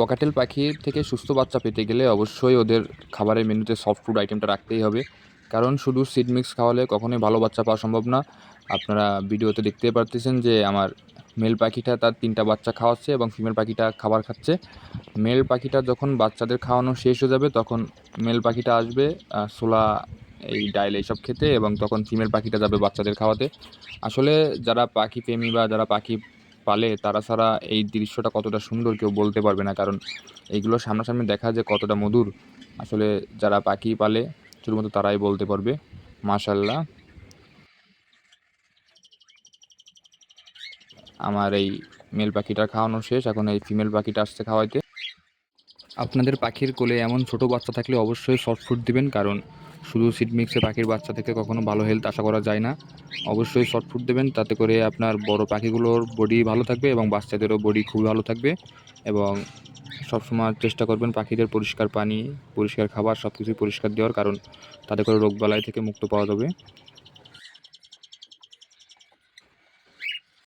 Cockatiel পাখির থেকে সুস্থ বাচ্চা পেতে গেলে অবশ্যই ওদের খাবারের মেনুতে সফট ফুড আইটেমটা রাখতেই হবে। কারণ শুধু সিড মিক্স খাওয়ালে কখনোই ভালো বাচ্চা পাওয়া সম্ভব না। আপনারা ভিডিওতে দেখতেই পারতেছেন যে আমার মেল পাখিটা তার তিনটা বাচ্চা খাওয়াচ্ছে এবং ফিমেল পাখিটা খাবার খাচ্ছে। মেল পাখিটা যখন বাচ্চাদের খাওয়ানো শেষ হয়ে যাবে, তখন মেল পাখিটা আসবে সোলা এই ডাইল এইসব খেতে এবং তখন ফিমেল পাখিটা যাবে বাচ্চাদের খাওয়াতে। আসলে যারা পাখি প্রেমী বা যারা পাখি পালে তারা ছাড়া এই দৃশ্যটা কতটা সুন্দর কেউ বলতে পারবে না। কারণ এইগুলো সামনাসামনি দেখা যে কতটা মধুর। আসলে যারা পাখি পালে শুধুমাত্র তারাই বলতে পারবে। মাশাল্লাহ আমার এই মেল পাখিটা খাওয়ানো শেষ। এখন এই ফিমেল পাখিটা আসছে খাওয়াইতে। আপনাদের পাখির কোলে এমন ছোট বাচ্চা থাকলে অবশ্যই সফট ফুড দিবেন। কারণ শুধু সিড মিক্সে পাখির বাচ্চা থেকে কখনো ভালো হেলথ আশা করা যায় না। অবশ্যই শর্ট ফুড দেবেন, তাতে করে আপনার বড় পাখিগুলোর বডি ভালো থাকবে এবং বাচ্চাদেরও বডি খুব ভালো থাকবে এবং সবসময় চেষ্টা করবেন পাখিদের পরিষ্কার পানি, পরিষ্কার খাবার সব কিছুই পরিষ্কার দেওয়ার, কারণ তাতে করে রোগবালাই থেকে মুক্ত পাওয়া যাবে।